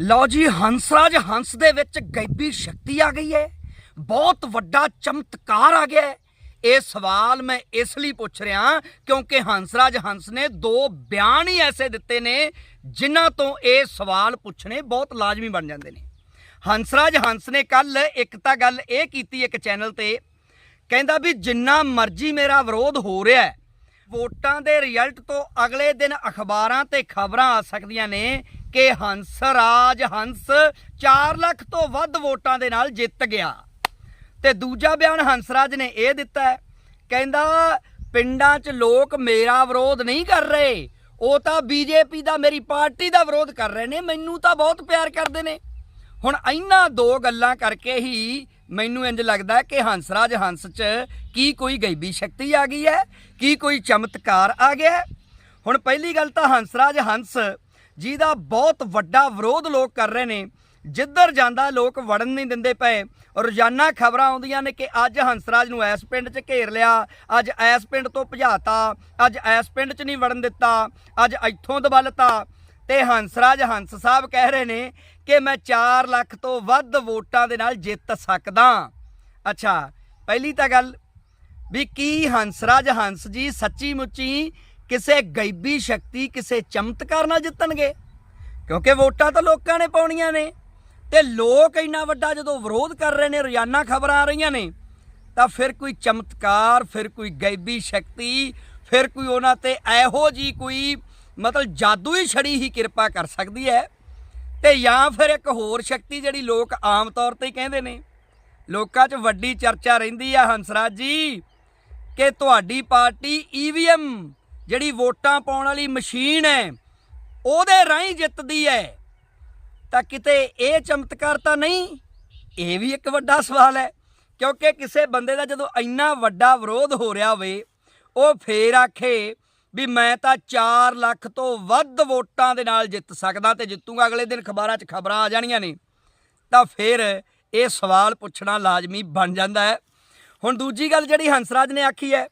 ਲਓ ਜੀ, ਹੰਸਰਾਜ, ਹੰਸ ਦੇ ਵਿੱਚ ਗੈਬੀ ਸ਼ਕਤੀ ਆ ਗਈ ਹੈ। ਬਹੁਤ ਵੱਡਾ ਚਮਤਕਾਰ ਆ ਗਿਆ ਹੈ। ਇਹ ਸਵਾਲ ਮੈਂ ਇਸ ਲਈ ਪੁੱਛ ਰਿਹਾ ਕਿਉਂਕਿ ਹੰਸਰਾਜ, ਹੰਸ ਨੇ ਦੋ ਬਿਆਨ ਹੀ ਐਸੇ ਦਿੱਤੇ ਨੇ, ਜਿਨ੍ਹਾਂ ਤੋਂ ਇਹ ਸਵਾਲ ਪੁੱਛਣੇ ਬਹੁਤ ਲਾਜ਼ਮੀ ਬਣ ਜਾਂਦੇ ਨੇ। ਹੰਸਰਾਜ, ਹੰਸ ਨੇ ਕੱਲ ਇੱਕ ਤਾਂ ਗੱਲ ਇਹ ਕੀਤੀ ਇੱਕ ਚੈਨਲ ਤੇ, ਕਹਿੰਦਾ ਵੀ ਜਿੰਨਾ ਮਰਜ਼ੀ ਮੇਰਾ ਵਿਰੋਧ ਹੋ ਰਿਹਾ ਹੈ, ਵੋਟਾਂ ਦੇ ਰਿਜ਼ਲਟ ਤੋਂ ਅਗਲੇ ਦਿਨ ਅਖਬਾਰਾਂ ਤੇ ਖਬਰਾਂ ਆ ਸਕਦੀਆਂ ਨੇ ਕਿ ਹੰਸ, ਰਾਜ ਹੰਸ 4 ਲੱਖ ਤੋਂ ਵੱਧ ਵੋਟਾਂ ਦੇ ਨਾਲ ਜਿੱਤ ਗਿਆ। ਤੇ ਦੂਜਾ ਬਿਆਨ ਹੰਸਰਾਜ ਨੇ ਇਹ ਦਿੱਤਾ ਕਹਿੰਦਾ ਪਿੰਡਾਂ 'ਚ ਲੋਕ ਮੇਰਾ ਵਿਰੋਧ ਨਹੀਂ ਕਰ ਰਹੇ। ਉਹ ਤਾਂ ਬੀਜੇਪੀ ਦਾ, ਮੇਰੀ ਪਾਰਟੀ ਦਾ ਵਿਰੋਧ ਕਰ ਰਹੇ ਨੇ, ਮੈਨੂੰ ਤਾਂ ਬਹੁਤ ਪਿਆਰ ਕਰਦੇ ਨੇ। ਹੁਣ ਇਹਨਾਂ ਦੋ ਗੱਲਾਂ ਕਰਕੇ ਹੀ ਮੈਨੂੰ ਇੰਜ ਲੱਗਦਾ ਕਿ ਹੰਸਰਾਜ ਹੰਸ 'ਚ ਕੀ ਕੋਈ ਗੈਬੀ ਸ਼ਕਤੀ ਆ ਗਈ ਹੈ, ਕੀ ਕੋਈ ਚਮਤਕਾਰ ਆ ਗਿਆ ਹੁਣ ਪਹਿਲੀ ਗੱਲ ਤਾਂ ਹੰਸਰਾਜ ਹੰਸ ਜਿਹਦਾ ਬਹੁਤ ਵੱਡਾ ਵਿਰੋਧ ਲੋਕ ਕਰ ਰਹੇ ਨੇ। ਜਿੱਧਰ ਜਾਂਦਾ ਲੋਕ ਵੜਨ ਨਹੀਂ ਦਿੰਦੇ ਪਏ। ਰੋਜ਼ਾਨਾ ਖਬਰਾਂ ਆਉਂਦੀਆਂ ਨੇ ਕਿ ਅੱਜ ਹੰਸਰਾਜ ਨੂੰ ਐਸ ਪਿੰਡ 'ਚ ਘੇਰ ਲਿਆ। ਅੱਜ ਐਸ ਪਿੰਡ ਤੋਂ ਭਜਾਤਾ। ਅੱਜ ਐਸ ਪਿੰਡ 'ਚ ਨਹੀਂ ਵੜਨ ਦਿੱਤਾ। ਅੱਜ ਇੱਥੋਂ ਦਬਲਤਾ। ਤੇ ਹੰਸਰਾਜ ਹੰਸ ਸਾਹਿਬ ਕਹਿ ਰਹੇ ਨੇ ਕਿ ਮੈਂ 4 ਲੱਖ ਤੋਂ ਵੱਧ ਵੋਟਾਂ ਦੇ ਨਾਲ ਜਿੱਤ ਸਕਦਾ। ਅੱਛਾ, ਪਹਿਲੀ ਤਾਂ ਗੱਲ ਵੀ ਕੀ ਹੰਸਰਾਜ ਹੰਸ ਜੀ ਸੱਚੀ ਮੁੱਚੀ ਕਿਸੇ ਗੈਬੀ ਸ਼ਕਤੀ ਕਿਸੇ ਚਮਤਕਾਰ ਨਾਲ ਜਿੱਤਣਗੇ? ਕਿਉਂਕਿ ਵੋਟਾਂ ਤਾਂ ਲੋਕਾਂ ਨੇ ਪਾਉਣੀਆਂ ਨੇ। ਤੇ ਲੋਕ ਇੰਨਾ ਵੱਡਾ ਜਦੋਂ ਵਿਰੋਧ ਕਰ ਰਹੇ ਨੇ, ਰੋਜ਼ਾਨਾ ਖਬਰਾਂ ਆ ਰਹੀਆਂ ਨੇ, ਤਾਂ ਫਿਰ ਕੋਈ ਚਮਤਕਾਰ, ਫਿਰ ਕੋਈ ਗੈਬੀ ਸ਼ਕਤੀ, ਫਿਰ ਕੋਈ ਉਹਨਾਂ ਤੇ ਇਹੋ ਜੀ ਕੋਈ ਮਤਲਬ ਜਾਦੂ ਹੀ ਛੜੀ ਹੀ ਕਿਰਪਾ ਕਰ ਸਕਦੀ ਹੈ। ਤੇ ਜਾਂ ਫਿਰ ਇੱਕ ਹੋਰ ਸ਼ਕਤੀ ਜਿਹੜੀ ਲੋਕ ਆਮ ਤੌਰ ਤੇ ਕਹਿੰਦੇ ਨੇ। ਲੋਕਾਂ 'ਚ ਵੱਡੀ ਚਰਚਾ ਰਹਿੰਦੀ ਆ ਹੰਸਰਾਜ ਜੀ, ਕਿ ਤੁਹਾਡੀ ਪਾਰਟੀ ਈਵੀਐਮ ਜਿਹੜੀ ਵੋਟਾਂ ਪਾਉਣ ਵਾਲੀ ਮਸ਼ੀਨ ਹੈ, ਉਹਦੇ ਰਾਹੀਂ ਜਿੱਤਦੀ ਹੈ। ਤਾਂ ਕਿਤੇ ਇਹ ਚਮਤਕਾਰ ਤਾਂ ਨਹੀਂ? ਇਹ ਵੀ ਇੱਕ ਵੱਡਾ ਸਵਾਲ ਹੈ, ਕਿਉਂਕਿ ਕਿਸੇ ਬੰਦੇ ਦਾ ਜਦੋਂ ਇੰਨਾ ਵੱਡਾ ਵਿਰੋਧ ਹੋ ਰਿਹਾ ਹੋਵੇ, ਉਹ ਫੇਰ ਆਖੇ ਵੀ ਮੈਂ ਤਾਂ 4 ਲੱਖ ਤੋਂ ਵੱਧ ਵੋਟਾਂ ਦੇ ਨਾਲ ਜਿੱਤ ਸਕਦਾ ਤੇ ਜਿੱਤੂਗਾ, ਅਗਲੇ ਦਿਨ ਖਬਰਾਂ 'ਚ ਖਬਰਾਂ ਆ ਜਾਣੀਆਂ ਨੇ। ਤਾਂ ਫਿਰ ਇਹ ਸਵਾਲ ਪੁੱਛਣਾ ਲਾਜ਼ਮੀ ਬਣ ਜਾਂਦਾ ਹੈ। ਹੁਣ ਦੂਜੀ ਗੱਲ ਜਿਹੜੀ ਹੰਸਰਾਜ ਨੇ ਆਖੀ ਹੈ,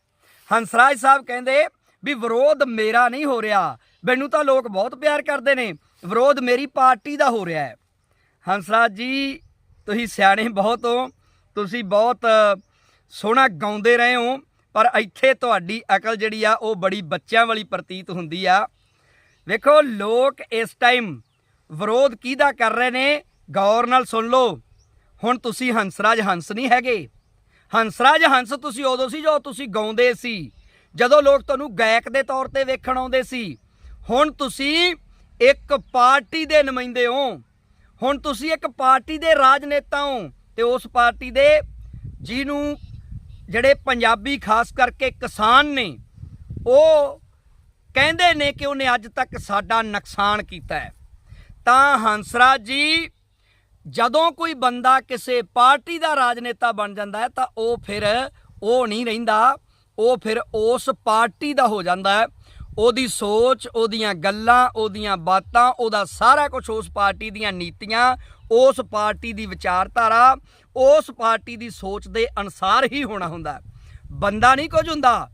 ਹੰਸਰਾਜ ਸਾਹਿਬ ਕਹਿੰਦੇ ਵੀ ਵਿਰੋਧ ਮੇਰਾ ਨਹੀਂ ਹੋ ਰਿਹਾ। ਮੈਨੂੰ ਤਾਂ ਲੋਕ ਬਹੁਤ ਪਿਆਰ ਕਰਦੇ ਨੇ। ਵਿਰੋਧ ਮੇਰੀ ਪਾਰਟੀ ਦਾ ਹੋ ਰਿਹਾ ਹੈ। ਹੰਸਰਾਜ ਜੀ, ਤੁਸੀਂ ਸਿਆਣੇ ਬਹੁਤ ਹੋ। ਤੁਸੀਂ ਬਹੁਤ ਸੋਹਣਾ ਗਾਉਂਦੇ ਰਹੇ ਹੋ। ਪਰ ਇੱਥੇ ਤੁਹਾਡੀ ਅਕਲ ਜਿਹੜੀ ਆ, ਉਹ ਬੜੀ ਬੱਚਿਆਂ ਵਾਲੀ ਪ੍ਰਤੀਤ ਹੁੰਦੀ ਆ। ਵੇਖੋ, ਲੋਕ ਇਸ ਟਾਈਮ ਵਿਰੋਧ ਕਿਹਦਾ ਕਰ ਰਹੇ ਨੇ? ਗੌਰ ਨਾਲ ਸੁਣ ਲਓ। ਹੁਣ ਤੁਸੀਂ ਹੰਸਰਾਜ ਹੰਸ ਨਹੀਂ ਹੈਗੇ। ਹੰਸਰਾਜ ਹੰਸ ਤੁਸੀਂ ਉਦੋਂ ਸੀ ਜੋ ਤੁਸੀਂ ਗਾਉਂਦੇ ਸੀ। ਜਦੋਂ ਲੋਕ ਤੁਹਾਨੂੰ ਗਾਇਕ ਦੇ ਤੌਰ ਤੇ ਵੇਖਣ ਆਉਂਦੇ ਸੀ, ਹੁਣ ਤੁਸੀਂ ਇੱਕ ਪਾਰਟੀ ਦੇ ਨੁਮਾਇੰਦੇ ਹੋ, ਹੁਣ ਤੁਸੀਂ ਇੱਕ ਪਾਰਟੀ ਦੇ ਰਾਜਨੇਤਾ ਹੋ ਤੇ ਉਸ ਪਾਰਟੀ ਦੇ ਜਿਹਨੂੰ ਜਿਹੜੇ ਪੰਜਾਬੀ ਖਾਸ ਕਰਕੇ ਕਿਸਾਨ ਨੇ, ਉਹ ਕਹਿੰਦੇ ਨੇ ਕਿ ਉਹਨੇ ਅੱਜ ਤੱਕ ਸਾਡਾ ਨੁਕਸਾਨ ਕੀਤਾ ਹੈ। ਤਾਂ ਹੰਸਰਾਜ ਜੀ, ਜਦੋਂ ਕੋਈ ਬੰਦਾ ਕਿਸੇ ਪਾਰਟੀ ਦਾ ਰਾਜਨੇਤਾ ਬਣ ਜਾਂਦਾ ਹੈ ਤਾਂ ਉਹ ਫਿਰ ਉਹ ਨਹੀਂ ਰਹਿੰਦਾ। ਉਹ ਫਿਰ ਉਸ ਪਾਰਟੀ ਦਾ ਹੋ ਜਾਂਦਾ ਹੈ। ਉਹਦੀ ਸੋਚ, ਉਹਦੀਆਂ ਗੱਲਾਂ, ਉਹਦੀਆਂ ਬਾਤਾਂ, ਉਹਦਾ ਸਾਰਾ ਕੁਝ ਉਸ ਪਾਰਟੀ ਦੀਆਂ ਨੀਤੀਆਂ, ਉਸ ਪਾਰਟੀ ਦੀ ਵਿਚਾਰਧਾਰਾ, ਉਸ ਪਾਰਟੀ ਦੀ ਸੋਚ ਦੇ ਅਨਸਾਰ ਹੀ ਹੋਣਾ ਹੁੰਦਾ ਬੰਦਾ ਨਹੀਂ ਕੁਝ ਹੁੰਦਾ।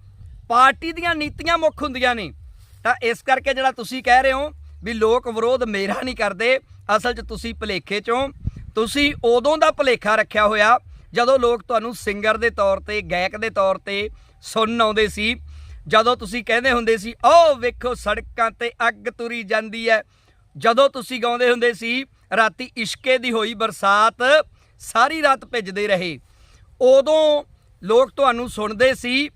ਪਾਰਟੀ ਦੀਆਂ ਨੀਤੀਆਂ ਮੁੱਖ ਹੁੰਦੀਆਂ ਨੇ। ਤਾਂ ਇਸ ਕਰਕੇ ਜਿਹੜਾ ਤੁਸੀਂ ਕਹਿ ਰਹੇ ਹੋ ਵੀ ਲੋਕ ਵਿਰੋਧ ਮੇਰਾ ਨਹੀਂ ਕਰਦੇ, ਅਸਲ 'ਚ ਤੁਸੀਂ ਭਲੇਖੇ 'ਚੋਂ ਤੁਸੀਂ ਉਦੋਂ ਦਾ ਭਲੇਖਾ ਰੱਖਿਆ ਹੋਇਆ ਜਦੋਂ ਲੋਕ ਤੁਹਾਨੂੰ ਸਿੰਗਰ ਦੇ ਤੌਰ ਤੇ, ਗਾਇਕ ਦੇ ਤੌਰ ਤੇ ਸੁਣਨ ਆਉਂਦੇ ਸੀ। ਜਦੋਂ ਤੁਸੀਂ ਕਹਿੰਦੇ ਹੁੰਦੇ ਸੀ ਓ ਵੇਖੋ ਸੜਕਾਂ ਤੇ ਅੱਗ ਤੁਰੀ ਜਾਂਦੀ ਹੈ ਜਦੋਂ ਤੁਸੀਂ ਗਾਉਂਦੇ ਹੁੰਦੇ ਸੀ, ਰਾਤੀ ਇਸ਼ਕੇ ਦੀ ਹੋਈ ਬਰਸਾਤ ਸਾਰੀ ਰਾਤ ਭਿੱਜਦੇ ਰਹੇ। ਉਦੋਂ ਲੋਕ ਤੁਹਾਨੂੰ ਸੁਣਦੇ ਸੀ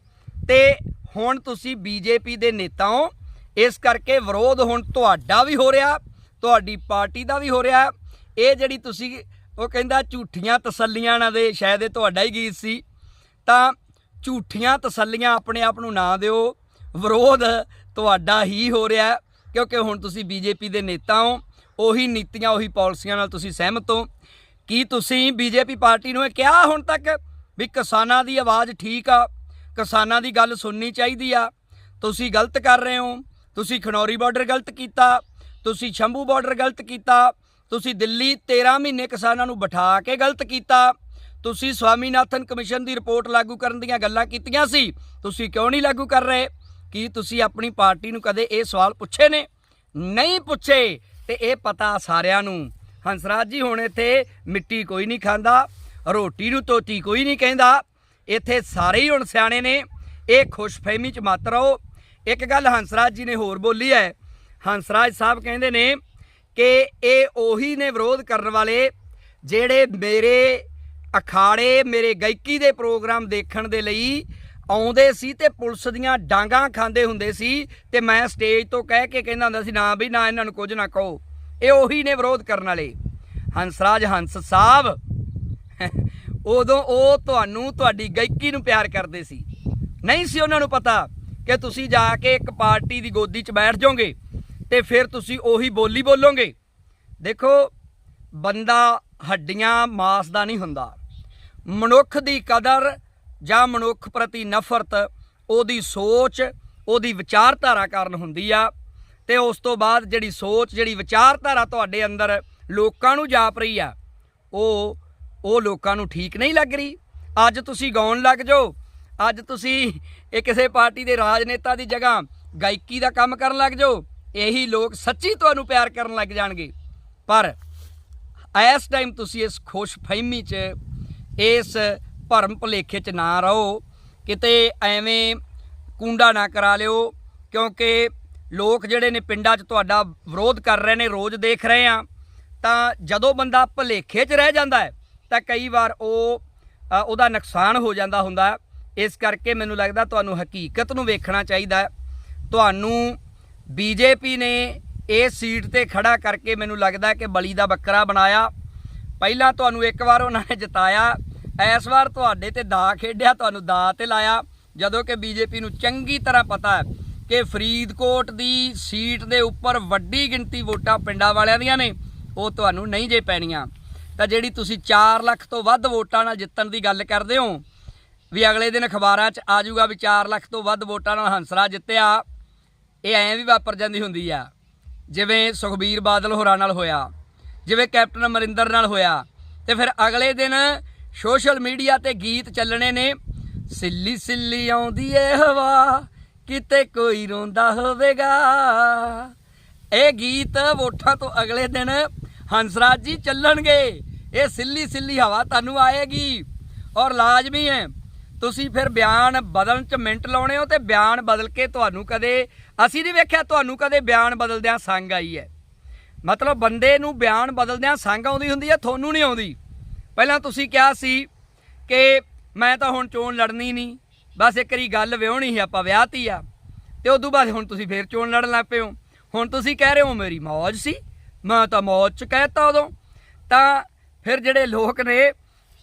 ਤੇ ਹੁਣ ਤੁਸੀਂ ਬੀਜੇਪੀ ਦੇ ਨੇਤਾ ਹੋ। ਇਸ ਕਰਕੇ ਵਿਰੋਧ ਹੁਣ ਤੁਹਾਡਾ ਵੀ ਹੋ ਰਿਹਾ, ਤੁਹਾਡੀ ਪਾਰਟੀ ਦਾ ਵੀ ਹੋ ਰਿਹਾ। ਇਹ ਜਿਹੜੀ ਤੁਸੀਂ ਉਹ ਕਹਿੰਦਾ ਝੂਠੀਆਂ ਤਸੱਲੀਆਂ ਨਾ ਦੇ ਸ਼ਾਇਦ ਇਹ ਤੁਹਾਡਾ ਹੀ ਗੀਤ ਸੀ। ਤਾਂ ਝੂਠੀਆਂ ਤਸੱਲੀਆਂ ਆਪਣੇ ਆਪ ਨੂੰ ਨਾ ਦਿਓ। ਵਿਰੋਧ ਤੁਹਾਡਾ ਹੀ ਹੋ ਰਿਹਾ ਕਿਉਂਕਿ ਹੁਣ ਤੁਸੀਂ ਬੀਜੇਪੀ ਦੇ ਨੇਤਾ ਹੋ। ਉਹੀ ਨੀਤੀਆਂ, ਉਹੀ ਪਾਲਿਸੀਆਂ ਨਾਲ ਤੁਸੀਂ ਸਹਿਮਤ ਹੋ। ਕੀ ਤੁਸੀਂ ਬੀਜੇਪੀ ਪਾਰਟੀ ਨੂੰ ਇਹ ਕਿਹਾ ਹੁਣ ਤੱਕ ਵੀ ਕਿਸਾਨਾਂ ਦੀ ਆਵਾਜ਼ ਠੀਕ ਆ, ਕਿਸਾਨਾਂ ਦੀ ਗੱਲ ਸੁਣਨੀ ਚਾਹੀਦੀ ਆ? ਤੁਸੀਂ ਗਲਤ ਕਰ ਰਹੇ ਹੋ। ਤੁਸੀਂ ਖਨੌਰੀ ਬਾਰਡਰ ਗਲਤ ਕੀਤਾ, ਤੁਸੀਂ ਸ਼ੰਭੂ ਬਾਰਡਰ ਗਲਤ ਕੀਤਾ, ਤੁਸੀਂ ਦਿੱਲੀ 13 ਮਹੀਨੇ ਕਿਸਾਨਾਂ ਨੂੰ ਬਿਠਾ ਕੇ ਗਲਤ ਕੀਤਾ। ਤੁਸੀਂ ਸਵਾਮੀਨਾਥਨ ਕਮਿਸ਼ਨ ਦੀ ਰਿਪੋਰਟ ਲਾਗੂ ਕਰਨ ਦੀਆਂ ਗੱਲਾਂ ਕੀਤੀਆਂ ਸੀ, ਤੁਸੀਂ ਕਿਉਂ ਨਹੀਂ ਲਾਗੂ ਕਰ ਰਹੇ? ਕੀ ਤੁਸੀਂ ਆਪਣੀ ਪਾਰਟੀ ਨੂੰ ਕਦੇ ਇਹ ਸਵਾਲ ਪੁੱਛੇ ਨੇ? ਨਹੀਂ ਪੁੱਛੇ, ਤੇ ਇਹ ਪਤਾ ਸਾਰਿਆਂ ਨੂੰ। ਹੰਸਰਾਜ ਜੀ, ਹੁਣ ਇੱਥੇ ਮਿੱਟੀ ਕੋਈ ਨਹੀਂ ਖਾਂਦਾ, ਰੋਟੀ ਨੂੰ ਤੋਤੀ ਕੋਈ ਨਹੀਂ ਕਹਿੰਦਾ। ਇੱਥੇ ਸਾਰੇ ਹੀ ਹੁਣ ਸਿਆਣੇ ਨੇ, ਇਹ ਖੁਸ਼ਫਹਿਮੀ ਚ ਮਤ ਰਹੋ। ਇੱਕ ਗੱਲ ਹੰਸਰਾਜ ਜੀ ਨੇ ਹੋਰ ਬੋਲੀ ਹੈ। ਹੰਸਰਾਜ ਸਾਹਿਬ ਕਹਿੰਦੇ ਨੇ ਕਿ ਇਹ ਉਹੀ ਨੇ ਵਿਰੋਧ ਕਰਨ ਵਾਲੇ ਜਿਹੜੇ ਮੇਰੇ ਅਖਾੜੇ ਮੇਰੇ ਗਾਇਕੀ ਦੇ ਪ੍ਰੋਗਰਾਮ ਦੇਖਣ ਦੇ ਲਈ ਆਉਂਦੇ ਸੀ ਤੇ ਪੁਲਿਸ ਦੀਆਂ ਡਾਂਗਾਂ ਖਾਂਦੇ ਹੁੰਦੇ ਸੀ ਤੇ ਮੈਂ ਸਟੇਜ ਤੋਂ ਕਹਿ ਕੇ ਕਹਿੰਦਾ ਹੁੰਦਾ ਸੀ, ਨਾ ਵੀ ਨਾ ਇਹਨਾਂ ਨੂੰ ਕੁਝ ਨਾ ਕਹੋ। ਇਹ ਉਹੀ ਨੇ ਵਿਰੋਧ ਕਰਨ ਵਾਲੇ। ਹੰਸਰਾਜ ਹੰਸ ਸਾਹਿਬ, ਉਦੋਂ ਉਹ ਤੁਹਾਨੂੰ ਤੁਹਾਡੀ ਗਾਇਕੀ ਨੂੰ ਪਿਆਰ ਕਰਦੇ ਸੀ। ਨਹੀਂ ਸੀ ਉਹਨਾਂ ਨੂੰ ਪਤਾ ਕਿ ਤੁਸੀਂ ਜਾ ਕੇ ਇੱਕ ਪਾਰਟੀ ਦੀ ਗੋਦੀ 'ਚ ਬੈਠ ਜਾਓਗੇ ਤੇ ਫਿਰ ਤੁਸੀਂ ਉਹੀ ਬੋਲੀ ਬੋਲੋਗੇ। ਦੇਖੋ, ਬੰਦਾ ਹੱਡੀਆਂ ਮਾਸ ਦਾ ਨਹੀਂ ਹੁੰਦਾ। ਮਨੁੱਖ ਦੀ ਕਦਰ ਜਾਂ ਮਨੁੱਖ ਪ੍ਰਤੀ ਨਫ਼ਰਤ, ਉਹਦੀ ਸੋਚ, ਉਹਦੀ ਵਿਚਾਰਧਾਰਾ ਕਾਰਨ ਹੁੰਦੀ ਆ। ਤੇ ਉਸ ਤੋਂ ਬਾਅਦ ਜਿਹੜੀ ਸੋਚ, ਜਿਹੜੀ ਵਿਚਾਰਧਾਰਾ ਤੁਹਾਡੇ ਅੰਦਰ ਲੋਕਾਂ ਨੂੰ ਜਾਪ ਰਹੀ ਆ, ਉਹ ਉਹ ਲੋਕਾਂ ਨੂੰ ਠੀਕ ਨਹੀਂ ਲੱਗ ਰਹੀ। ਅੱਜ ਤੁਸੀਂ ਗਾਉਣ ਲੱਗ ਜਾਓ। ਅੱਜ ਤੁਸੀਂ ਇਹ ਕਿਸੇ ਪਾਰਟੀ ਦੇ ਰਾਜਨੇਤਾ ਦੀ ਜਗ੍ਹਾ ਗਾਇਕੀ ਦਾ ਕੰਮ ਕਰਨ ਲੱਗ ਜਾਓ। ਇਹੀ ਲੋਕ ਸੱਚੀ ਤੁਹਾਨੂੰ ਪਿਆਰ ਕਰਨ ਲੱਗ ਜਾਣਗੇ। ਪਰ ਇਸ ਟਾਈਮ ਤੁਸੀਂ ਇਸ ਖੁਸ਼ਫਹਿਮੀ 'ਚ ਇਸ ਭਰਮ ਭੁਲੇਖੇ 'ਚ ਨਾ ਰਹੋ। ਕਿਤੇ ਐਵੇਂ ਕੁੰਡਾ ਨਾ ਕਰਾ ਲਿਓ, ਕਿਉਂਕਿ ਲੋਕ ਜਿਹੜੇ ਨੇ ਪਿੰਡਾਂ 'ਚ ਤੁਹਾਡਾ ਵਿਰੋਧ ਕਰ ਰਹੇ ਨੇ, ਰੋਜ਼ ਦੇਖ ਰਹੇ ਆ, ਤਾਂ ਜਦੋਂ ਬੰਦਾ ਭੁਲੇਖੇ 'ਚ ਰਹਿ ਜਾਂਦਾ ਹੈ, ਤਾਂ ਕਈ ਵਾਰ ਉਹ ਉਹਦਾ ਨੁਕਸਾਨ ਹੋ ਜਾਂਦਾ ਹੁੰਦਾ ਇਸ ਕਰਕੇ ਮੈਨੂੰ ਲੱਗਦਾ ਤੁਹਾਨੂੰ ਹਕੀਕਤ ਨੂੰ ਵੇਖਣਾ ਚਾਹੀਦਾ ਹੈ। ਤੁਹਾਨੂੰ ਬੀਜੇਪੀ ਨੇ ਇਹ ਸੀਟ ਤੇ ਖੜਾ ਕਰਕੇ ਮੈਨੂੰ ਲੱਗਦਾ ਕਿ ਬਲੀ ਦਾ ਬੱਕਰਾ ਬਣਾਇਆ। ਪਹਿਲਾਂ ਤੁਹਾਨੂੰ ਇੱਕ ਵਾਰ ਉਹਨਾਂ ਨੇ ਜਿਤਾਇਆ। ਇਸ ਵਾਰ ਤੁਹਾਡੇ ਤੇ ਦਾ ਖੇਡਿਆ, ਤੁਹਾਨੂੰ ਦਾ ਤੇ ਲਾਇਆ। ਜਦੋਂ ਕਿ ਬੀਜੇਪੀ ਨੂੰ ਚੰਗੀ ਤਰ੍ਹਾਂ ਪਤਾ ਹੈ ਕਿ ਫਰੀਦਕੋਟ ਦੀ ਸੀਟ ਦੇ ਉੱਪਰ ਵੱਡੀ ਗਿਣਤੀ ਵੋਟਾਂ ਪਿੰਡਾਂ ਵਾਲਿਆਂ ਦੀਆਂ ਨੇ, ਉਹ ਤੁਹਾਨੂੰ ਨਹੀਂ ਜੇ ਪੈਣੀਆਂ। ਤਾਂ ਜਿਹੜੀ ਤੁਸੀਂ 4 ਲੱਖ ਤੋਂ ਵੱਧ ਵੋਟਾਂ ਨਾਲ ਜਿੱਤਣ ਦੀ ਗੱਲ ਕਰਦੇ ਹੋ, ਵੀ ਅਗਲੇ ਦਿਨ ਅਖਬਾਰਾਂ 'ਚ ਆ ਜਾਊਗਾ ਵੀ 4 ਲੱਖ ਤੋਂ ਵੱਧ ਵੋਟਾਂ ਨਾਲ ਹੰਸਰਾ ਜਿੱਤਿਆ, ਇਹ ਐਂ ਵੀ ਵਾਪਰ ਜਾਂਦੀ ਹੁੰਦੀ ਆ। ਜਿਵੇਂ ਸੁਖਬੀਰ ਬਾਦਲ ਹੋਰਾਂ ਨਾਲ ਹੋਇਆ। ਜਿਵੇਂ ਕੈਪਟਨ ਅਮਰਿੰਦਰ ਨਾਲ ਹੋਇਆ। ਤੇ ਫਿਰ ਅਗਲੇ ਦਿਨ ਸੋਸ਼ਲ ਮੀਡੀਆ ਤੇ ਗੀਤ ਚੱਲਣੇ ਨੇ, ਸਿੱਲੀ ਸਿੱਲੀ ਆਉਂਦੀ ਏ ਹਵਾ, ਕਿਤੇ ਕੋਈ ਰੋਂਦਾ ਹੋਵੇਗਾ। ਇਹ ਗੀਤ ਵੋਟਾਂ ਤੋਂ ਅਗਲੇ ਦਿਨ ਹੰਸਰਾਜ ਜੀ ਚੱਲਣਗੇ। ਇਹ ਸਿੱਲੀ ਸਿੱਲੀ ਹਵਾ ਤੁਹਾਨੂੰ ਆਏਗੀ। ਔਰ ਲਾਜ਼ਮੀ ਹੈ, ਤੁਸੀਂ ਫਿਰ ਬਿਆਨ ਬਦਲਣ ਚ ਮਿੰਟ ਲਾਉਣੇ ਹੋ ਤੇ ਬਿਆਨ ਬਦਲ ਕੇ ਤੁਹਾਨੂੰ ਕਦੇ, ਅਸੀਂ ਨਹੀਂ ਵੇਖਿਆ, ਤੁਹਾਨੂੰ ਕਦੇ ਬਿਆਨ ਬਦਲਦਿਆਂ ਸੰਗ ਆਈ ਹੈ। ਮਤਲਬ ਬੰਦੇ ਨੂੰ ਬਿਆਨ ਬਦਲਦਿਆਂ ਸੰਗ ਆਉਂਦੀ ਹੁੰਦੀ ਹੈ ਤੁਹਾਨੂੰ ਨਹੀਂ ਆਉਂਦੀ। ਪਹਿਲਾਂ ਤੁਸੀਂ ਕਿਹਾ ਸੀ ਕਿ ਮੈਂ ਤਾਂ ਹੁਣ ਚੋਣ ਲੜਨੀ ਨਹੀਂ, ਬਸ ਇੱਕ ਵਾਰੀ ਗੱਲ ਵਿਆਹਣੀ ਸੀ, ਆਪਾਂ ਵਿਆਹਤੀ ਆ। ਤੇ ਉਦੋਂ ਬਾਅਦ ਹੁਣ ਤੁਸੀਂ ਫੇਰ ਚੋਣ ਲੜਨ ਲੱਗ ਪਏ ਹੋ। ਹੁਣ ਤੁਸੀਂ ਕਹਿ ਰਹੇ ਹੋ ਮੇਰੀ ਮੌਜ ਸੀ, ਮੈਂ ਤਾਂ ਮੌਜ ਚ ਕਹਿਤਾ ਉਦੋਂ। ਤਾਂ ਫਿਰ ਜਿਹੜੇ ਲੋਕ ਨੇ,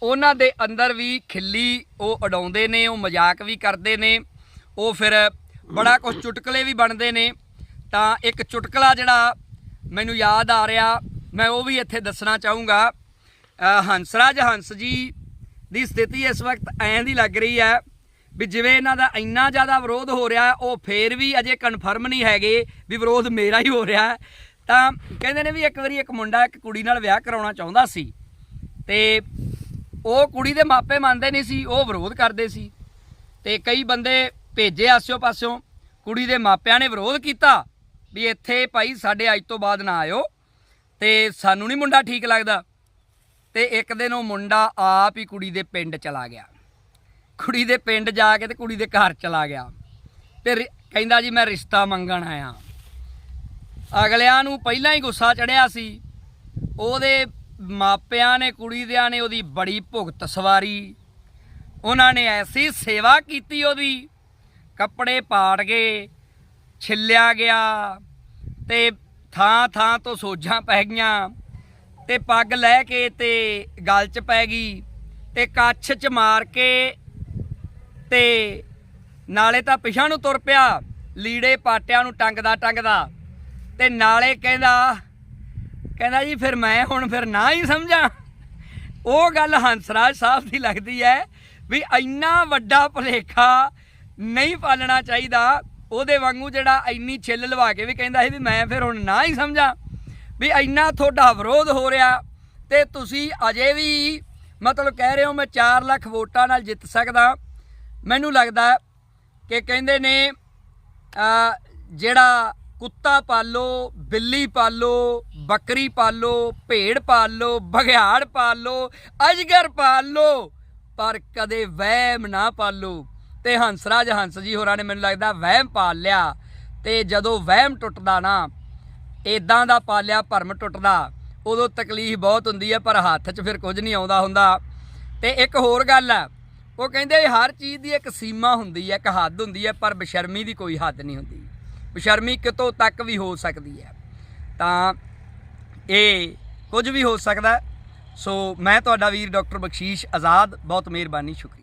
ਉਹਨਾਂ ਦੇ ਅੰਦਰ ਵੀ ਖਿੱਲੀ ਉਹ ਉਡਾਉਂਦੇ ਨੇ, ਉਹ ਮਜ਼ਾਕ ਵੀ ਕਰਦੇ ਨੇ, ਉਹ ਫਿਰ ਬੜਾ ਕੁਝ ਚੁਟਕਲੇ ਵੀ ਬਣਦੇ ਨੇ। ਤਾਂ ਇੱਕ ਚੁਟਕਲਾ ਜਿਹੜਾ ਮੈਨੂੰ ਯਾਦ ਆ ਰਿਹਾ ਮੈਂ ਉਹ ਵੀ ਇੱਥੇ ਦੱਸਣਾ ਚਾਹੂੰਗਾ। ਅ, ਹੰਸਰਾਜ ਹੰਸ ਜੀ ਦੀ ਸਥਿਤੀ ਇਸ ਵਕਤ ਐਂ ਦੀ ਲੱਗ ਰਹੀ ਹੈ ਵੀ ਜਿਵੇਂ ਇਹਨਾਂ ਦਾ ਇੰਨਾ ਜ਼ਿਆਦਾ ਵਿਰੋਧ ਹੋ ਰਿਹਾ ਉਹ ਫੇਰ ਵੀ ਅਜੇ ਕਨਫਰਮ ਨਹੀਂ ਹੈਗੇ ਵੀ ਵਿਰੋਧ ਮੇਰਾ ਹੀ ਹੋ ਰਿਹਾ ਤਾਂ ਕਹਿੰਦੇ ਨੇ ਵੀ ਇੱਕ ਵਾਰੀ ਇੱਕ ਮੁੰਡਾ ਇੱਕ ਕੁੜੀ ਨਾਲ ਵਿਆਹ ਕਰਾਉਣਾ ਚਾਹੁੰਦਾ ਸੀ ਤੇ ਉਹ ਕੁੜੀ ਦੇ ਮਾਪੇ ਮੰਨਦੇ ਨਹੀਂ ਸੀ ਉਹ ਵਿਰੋਧ ਕਰਦੇ ਸੀ ਤੇ ਕਈ ਬੰਦੇ ਭੇਜੇ ਆਸਿਓ ਪਾਸਿਓਂ ਕੁੜੀ ਦੇ ਮਾਪਿਆਂ ਨੇ ਵਿਰੋਧ ਕੀਤਾ ਵੀ ਇੱਥੇ ਭਾਈ ਸਾਡੇ ਅੱਜ ਤੋਂ ਬਾਅਦ ਨਾ ਆਇਓ ਤੇ ਸਾਨੂੰ ਨਹੀਂ ਮੁੰਡਾ ਠੀਕ ਲੱਗਦਾ। ਤੇ ਇੱਕ ਦਿਨ ਉਹ ਮੁੰਡਾ ਆਪ ਹੀ ਕੁੜੀ ਦੇ ਪਿੰਡ ਚਲਾ ਗਿਆ। ਕੁੜੀ ਦੇ ਪਿੰਡ ਜਾ ਕੇ ਤੇ ਕੁੜੀ ਦੇ ਘਰ ਚਲਾ ਗਿਆ। ਤੇ ਰਿ- ਕਹਿੰਦਾ ਜੀ, ਮੈਂ ਰਿਸ਼ਤਾ ਮੰਗਣ ਆਇਆ। ਅਗਲਿਆਂ ਨੂੰ ਪਹਿਲਾਂ ਹੀ ਗੁੱਸਾ ਚੜਿਆ ਸੀ। ਉਹਦੇ ਮਾਪਿਆਂ ਨੇ ਕੁੜੀ ਦਿਆਂ ਨੇ ਉਹਦੀ ਬੜੀ ਭੁਗਤ ਸਵਾਰੀ। ਉਹਨਾਂ ਨੇ ਐਸੀ ਸੇਵਾ ਕੀਤੀ ਉਹਦੀ। ਕੱਪੜੇ ਪਾੜ ਗਏ। ਛਿੱਲਿਆ ਗਿਆ ਤੇ ਥਾਂ ਥਾਂ ਤੋਂ ਸੋਝਾਂ ਪੈ ਗਈਆਂ ਤੇ ਪੱਗ ਲੈ ਕੇ ਤੇ ਗਲ 'ਚ ਪੈ ਗਈ ਤੇ ਕੱਛ 'ਚ ਮਾਰ ਕੇ ਤੇ ਨਾਲੇ ਤਾਂ ਪਿਛਾਂ ਨੂੰ ਤੁਰ ਪਿਆ, ਲੀੜੇ ਪਾਟਿਆਂ ਨੂੰ ਟੰਗਦਾ ਟੰਗਦਾ ਤੇ ਨਾਲੇ ਕਹਿੰਦਾ ਕਹਿੰਦਾ ਜੀ ਫਿਰ ਮੈਂ ਹੁਣ ਫਿਰ ਨਾ ਹੀ ਸਮਝਾਂ। ਉਹ ਗੱਲ ਹੰਸਰਾਜ ਸਾਹਿਬ ਦੀ ਲੱਗਦੀ ਹੈ ਵੀ ਇੰਨਾ ਵੱਡਾ ਭੁਲੇਖਾ ਨਹੀਂ ਪਾਲਣਾ ਚਾਹੀਦਾ। ਉਹਦੇ ਵਾਂਗੂ ਜਿਹੜਾ ਇੰਨੀ ਛਿੱਲ ਲਵਾ ਕੇ ਵੀ ਕਹਿੰਦਾ ਸੀ ਵੀ ਮੈਂ ਫਿਰ ਹੁਣ ਨਾ ਹੀ ਸਮਝਾਂ, ਵੀ ਇੰਨਾ ਤੁਹਾਡਾ ਵਿਰੋਧ ਹੋ ਰਿਹਾ ਤੇ ਤੁਸੀਂ ਅਜੇ ਵੀ ਮਤਲਬ ਕਹਿ ਰਹੇ ਹੋ ਮੈਂ 4 ਲੱਖ ਵੋਟਾਂ ਨਾਲ ਜਿੱਤ ਸਕਦਾ। ਮੈਨੂੰ ਲੱਗਦਾ ਕਿ ਕਹਿੰਦੇ ਨੇ ਜਿਹੜਾ ਕੁੱਤਾ ਪਾਲੋ, ਬਿੱਲੀ ਪਾਲੋ, ਬੱਕਰੀ ਪਾਲੋ, ਭੇਡ ਪਾਲੋ, ਬਘਿਆੜ ਪਾਲੋ, ਅਜਗਰ ਪਾਲੋ, ਪਰ ਕਦੇ ਵਹਿਮ ਨਾ ਪਾਲੋ। ਤੇ ਹੰਸਰਾਜ ਹੰਸ ਜੀ ਹੋਰਾਂ ਨੇ ਮੈਨੂੰ ਲੱਗਦਾ ਵਹਿਮ ਪਾਲ ਲਿਆ ਤੇ ਜਦੋਂ ਵਹਿਮ ਟੁੱਟਦਾ ਨਾ ਇਦਾਂ ਦਾ ਪਾਲਿਆ ਭਰਮ ਟੁੱਟਦਾ, ਉਦੋਂ ਤਕਲੀਫ ਬਹੁਤ ਹੁੰਦੀ ਹੈ, ਪਰ ਹੱਥ 'ਚ ਫਿਰ ਕੁਝ ਨਹੀਂ ਆਉਂਦਾ ਹੁੰਦਾ। ਤੇ ਇੱਕ ਹੋਰ ਗੱਲ ਹੈ, ਉਹ ਕਹਿੰਦੇ ਹਰ ਚੀਜ਼ ਦੀ ਇੱਕ ਸੀਮਾ ਹੁੰਦੀ ਹੈ, ਇੱਕ ਹੱਦ ਹੁੰਦੀ ਹੈ, ਪਰ ਬਸ਼ਰਮੀ ਦੀ ਕੋਈ ਹੱਦ ਨਹੀਂ ਹੁੰਦੀ। ਬਸ਼ਰਮੀ ਕਿਤੋਂ ਤੱਕ ਵੀ ਹੋ ਸਕਦੀ ਹੈ। ਤਾਂ ਇਹ ਕੁਝ ਵੀ ਹੋ ਸਕਦਾ ਸੋ ਮੈਂ ਤੁਹਾਡਾ ਵੀਰ ਡਾਕਟਰ ਬਖਸ਼ੀਸ਼ ਆਜ਼ਾਦ, ਬਹੁਤ ਮਿਹਰਬਾਨੀ, ਸ਼ੁਕਰੀਆ।